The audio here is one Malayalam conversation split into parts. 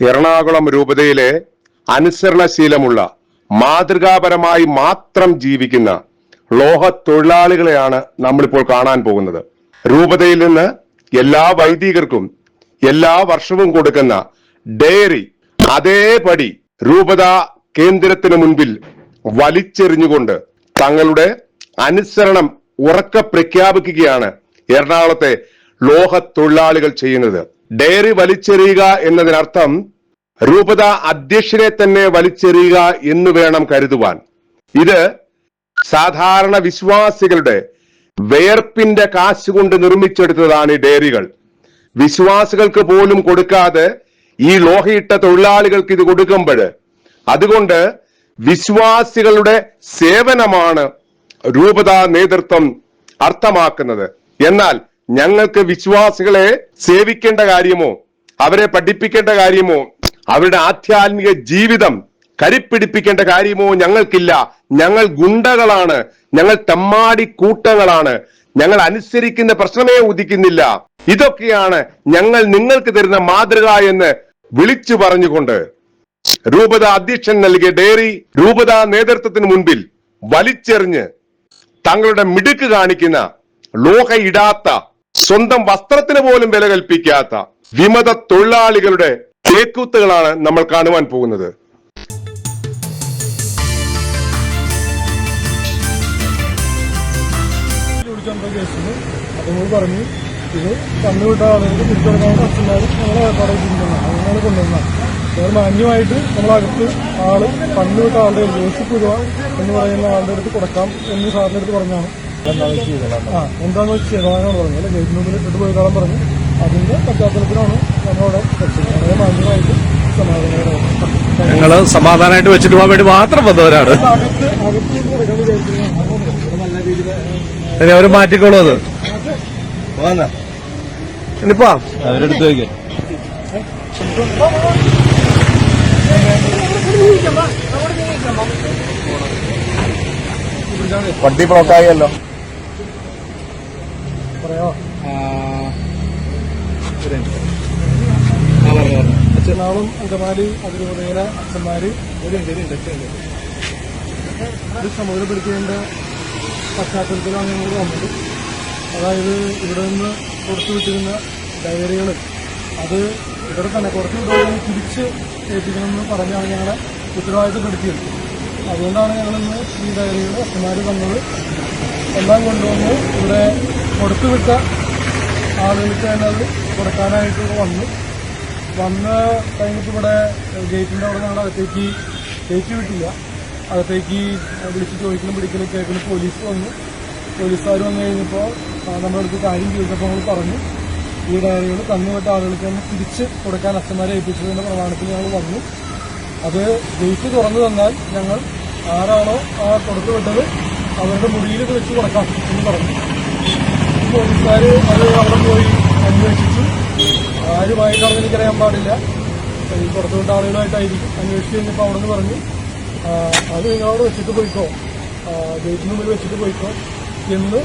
എറണാകുളം രൂപതയിലെ അനുസരണശീലമുള്ള മാതൃകാപരമായി മാത്രം ജീവിക്കുന്ന ലോഹ തൊഴിലാളികളെയാണ് നമ്മളിപ്പോൾ കാണാൻ പോകുന്നത്. രൂപതയിൽ നിന്ന് എല്ലാ വൈദികർക്കും എല്ലാ വർഷവും കൊടുക്കുന്ന ഡയറി അതേപടി രൂപത കേന്ദ്രത്തിന് മുൻപിൽ വലിച്ചെറിഞ്ഞുകൊണ്ട് തങ്ങളുടെ അനുസരണം ഉറക്ക പ്രഖ്യാപിക്കുകയാണ് എറണാകുളത്തെ ലോഹ തൊഴിലാളികൾ ചെയ്യുന്നത്. ഡയറി വലിച്ചെറിയുക എന്നതിനർത്ഥം രൂപത അധ്യക്ഷനെ തന്നെ വലിച്ചെറിയുക എന്ന് വേണം കരുതുവാൻ. ഇത് സാധാരണ വിശ്വാസികളുടെ വേർപ്പിന്റെ കാശ് കൊണ്ട് നിർമ്മിച്ചെടുത്തതാണ് ഈ ഡയറികൾ. വിശ്വാസികൾക്ക് പോലും കൊടുക്കാതെ ഈ ലോഹയിട്ട തൊഴിലാളികൾക്ക് ഇത് കൊടുക്കുമ്പോൾ അതുകൊണ്ട് വിശ്വാസികളുടെ സേവനമാണ് രൂപത നേതൃത്വം അർത്ഥമാക്കുന്നത്. എന്നാൽ ഞങ്ങൾക്ക് വിശ്വാസികളെ സേവിക്കേണ്ട കാര്യമോ? അവരെ പഠിപ്പിക്കേണ്ട കാര്യമോ? അവരുടെ ആധ്യാത്മിക ജീവിതം കരിപ്പിടിപ്പിക്കേണ്ട കാര്യമോ ഞങ്ങൾക്കില്ല. ഞങ്ങൾ ഗുണ്ടകളാണ്. ഞങ്ങൾ തമ്മാടി കൂട്ടങ്ങളാണ്. ഞങ്ങൾ അനുസരിക്കുന്ന പ്രശ്നമേ ഉദിക്കുന്നില്ല. ഇതൊക്കെയാണ് ഞങ്ങൾ നിങ്ങൾക്ക് തരുന്ന മാതൃക എന്ന് വിളിച്ചു പറഞ്ഞുകൊണ്ട് രൂപത അധ്യക്ഷൻ നൽകിയ ഡയറി രൂപത നേതൃത്വത്തിന് മുൻപിൽ വലിച്ചെറിഞ്ഞ് തങ്ങളുടെ മിടുക്ക് കാണിക്കുന്ന ലോഹയിടാത്ത സ്വന്തം വസ്ത്രത്തിന് പോലും വില കൽപ്പിക്കാത്ത വിമത തൊഴിലാളികളുടെ തേക്കൂത്തുകളാണ് നമ്മൾ കാണുവാൻ പോകുന്നത് മാന്യമായിട്ട് നമ്മളകത്ത് ആൾ കണ്ണുവിട്ട ആളുടെ ജോസഫ് എന്ന് പറയുന്ന ആളുടെ അടുത്ത് കൊടുക്കാം എന്ന് സാറിന്റെ അടുത്ത് പറഞ്ഞാണ് ആ എന്താന്ന് വെച്ച് ചെയ്തതാണ് പറഞ്ഞത്. അല്ലെ? ഗേറ്റിന് മുമ്പിൽ ഇട്ടിട്ട് പോയി കാണാൻ പറഞ്ഞു. അതിന്റെ പശ്ചാത്തലത്തിലാണ് നമ്മളവിടെ വെച്ചത് വളരെ മാന്യമായിട്ട് സമാധാനമായിട്ട് ഞങ്ങൾ സമാധാനമായിട്ട് വെച്ചിട്ട് പോകാൻ വേണ്ടി മാത്രം വന്നവരാണ്. ഇനി അവർ മാറ്റിക്കോളൂ അത്. ഇനിയിപ്പോ അവരെടുത്ത് വയ്ക്കാം വണ്ടി ബ്ലോക്കായല്ലോ പറയാമോ അച്ഛനാളും അങ്കമാലി അതിരൂപതയിലെ അച്ഛന്മാര് ഒരു ഇത് സമുദ്രപ്പെടുത്തേണ്ട പശ്ചാത്തലത്തിലാണ് ഞങ്ങൾ വന്നത്. അതായത് ഇവിടെ നിന്ന് കൊടുത്തു വിട്ടിരുന്ന ഡയറികൾ അത് ഇവിടെ തന്നെ കുറച്ച് വിടുന്ന തിരിച്ച് ഏൽപ്പിക്കണമെന്ന് പറഞ്ഞാണ് ഞങ്ങളെ ഉത്തരവാദിത്തപ്പെടുത്തിയത്. അതുകൊണ്ടാണ് ഞങ്ങളിന്ന് ഈ ഡയറികൾ അച്ഛന്മാർ തന്നത്. എല്ലാം കൊണ്ടുവന്ന് ഇവിടെ കൊടുത്തുവിട്ട ആളുകൾക്ക് തന്നെ അത് കൊടുക്കാനായിട്ട് വന്നു. വന്ന് കഴിഞ്ഞിട്ട് ഇവിടെ ഗേറ്റിന്റെ അവിടെ ഞങ്ങൾ അകത്തേക്ക് കയറ്റി വിട്ടില്ല. അകത്തേക്ക് വിളിച്ച് ചോദിക്കലും പിടിക്കലും കേൾക്കലും പോലീസ് വന്നു. പോലീസുകാർ വന്നു കഴിഞ്ഞപ്പോൾ നമ്മുടെ അടുത്ത് കാര്യം ചോദിച്ചപ്പോൾ നമ്മൾ പറഞ്ഞു ഈ ഡയറികൾ തന്നുവിട്ട ആളുകൾക്ക് തന്നെ തിരിച്ച് കൊടുക്കാൻ അച്ഛന്മാരെ ഏൽപ്പിച്ചതിന്റെ പ്രമാണത്തിൽ ഞങ്ങൾ വന്നു. അത് ഗേറ്റ് തുറന്നു തന്നാൽ ഞങ്ങൾ ആരാണോ ആ കൊടുത്തു വിട്ടത് അവരുടെ മുറിയിൽ വെച്ച് കൊടുക്കാം എന്ന് പറഞ്ഞു. പോലീസുകാർ അത് അവിടെ പോയി അന്വേഷിച്ചു. ആരുമായിട്ടാണെന്ന് എനിക്കറിയാൻ പാടില്ല. പുറത്തുവിട്ട ആളുകളായിട്ടായിരിക്കും അന്വേഷിച്ച് കഴിഞ്ഞപ്പോൾ അവിടെ നിന്ന് പറഞ്ഞു അത് നിങ്ങളവിടെ വെച്ചിട്ട് പോയിക്കോ. ഗേറ്റിന് മുമ്പിൽ വെച്ചിട്ട് പോയിക്കോ. എന്ന്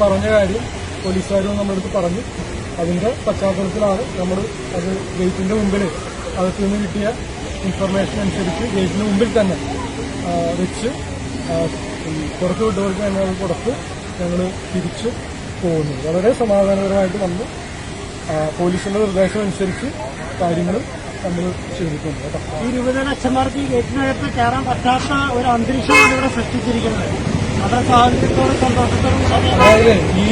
പറഞ്ഞ കാര്യം പോലീസുകാരും നമ്മുടെ അടുത്ത് പറഞ്ഞു. അതിന്റെ പശ്ചാത്തലത്തിലാണ് നമ്മൾ അത് ഗേറ്റിന്റെ മുമ്പിൽ അകത്തു നിന്ന് കിട്ടിയ ഇൻഫർമേഷൻ അനുസരിച്ച് ഗേറ്റിന് മുമ്പിൽ തന്നെ വെച്ച് പുറത്തു വിട്ടവർക്ക് തന്നെ അത് കൊടുത്ത് ഞങ്ങൾ തിരിച്ച് പോകുന്നു. വളരെ സമാധാനപരമായിട്ട് നമ്മൾ പോലീസിന്റെ നിർദ്ദേശം അനുസരിച്ച് കാര്യങ്ങൾ നമ്മൾ ചെയ്തിട്ടുണ്ട് കേട്ടോ. ഈ രൂപതയുടെ അച്ഛന്മാർക്ക് ഈ ഗേറ്റിനകത്ത് കയറാൻ പറ്റാത്ത ഒരു അന്തരീക്ഷമാണ് ഇവിടെ സൃഷ്ടിച്ചിരിക്കുന്നത്. അവരുടെ സ്വാതന്ത്ര്യത്തോടെ സന്തോഷത്തോടും ഈ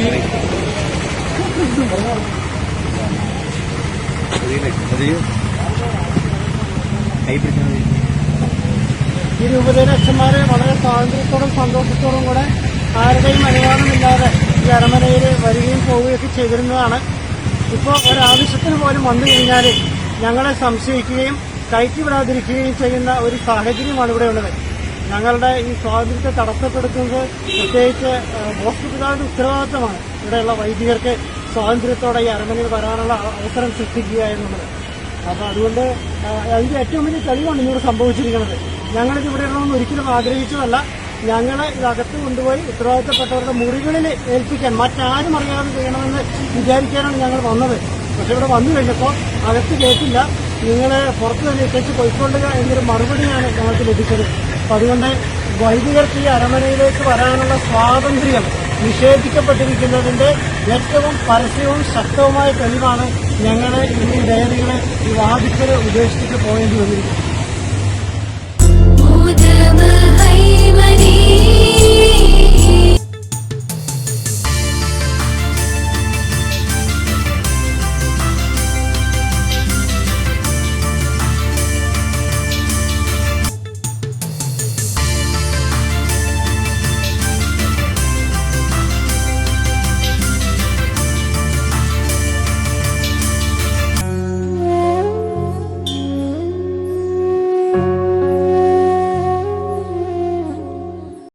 ഈ രൂപതയുടെ അച്ഛന്മാരെ വളരെ സ്വാതന്ത്ര്യത്തോടും സന്തോഷത്തോടും കൂടെ ആരുടെയും അനുവാദമില്ലാതെ ഈ അരമനയിൽ വരികയും പോവുകയൊക്കെ ചെയ്തിരുന്നതാണ്. ഇപ്പോൾ ഒരാവശ്യത്തിന് പോലും വന്നു കഴിഞ്ഞാൽ ഞങ്ങളെ സംശയിക്കുകയും കയറ്റിവിടാതിരിക്കുകയും ചെയ്യുന്ന ഒരു സാഹചര്യമാണ് ഇവിടെ ഉള്ളത്. ഞങ്ങളുടെ ഈ സ്വാതന്ത്ര്യത്തെ തടസ്സപ്പെടുത്തുന്നത് പ്രത്യേകിച്ച് ഹോസ്പിറ്റലുകാരുടെ ഉത്തരവാദിത്തമാണ് ഇവിടെയുള്ള വൈദികർക്ക് സ്വാതന്ത്ര്യത്തോടെ ഈ അരമനയിൽ വരാനുള്ള അവസരം സൃഷ്ടിക്കുക എന്നുള്ളത്. അപ്പോൾ അതുകൊണ്ട് അതിന്റെ ഏറ്റവും വലിയ തെളിവാണ് ഇന്നിവിടെ സംഭവിച്ചിരിക്കുന്നത്. ഞങ്ങളിത് ഇവിടെ ഇടണമെന്ന് ഒരിക്കലും ആഗ്രഹിച്ചതല്ല. ഞങ്ങളെ ഇതകത്ത് കൊണ്ടുപോയി ഉത്തരവാദിത്തപ്പെട്ടവരുടെ മുറികളിൽ ഏൽപ്പിക്കാൻ മറ്റാരും അറിയാതെ ചെയ്യണമെന്ന് വിചാരിക്കാനാണ് ഞങ്ങൾ വന്നത്. പക്ഷെ ഇവിടെ വന്നു കഴിഞ്ഞപ്പോൾ അകത്ത് കേട്ടില്ല. നിങ്ങളെ പുറത്ത് തന്നെ ഇട്ടേച്ച് പോയിക്കൊള്ളുക എന്നൊരു മറുപടിയാണ് ഞങ്ങൾക്ക് ലഭിച്ചത്. അപ്പം അതുകൊണ്ട് വൈദികർക്ക് ഈ അരമനയിലേക്ക് വരാനുള്ള സ്വാതന്ത്ര്യം നിഷേധിക്കപ്പെട്ടിരിക്കുന്നതിന്റെ ഏറ്റവും പരസ്യവും ശക്തവുമായ തെളിവാണ് ഞങ്ങളെ ഈ ഡയറികളെ ഈ വാദിക്കൽ ഉപേക്ഷിച്ചിട്ട് പോയേണ്ടി വന്നിരിക്കുന്നത്.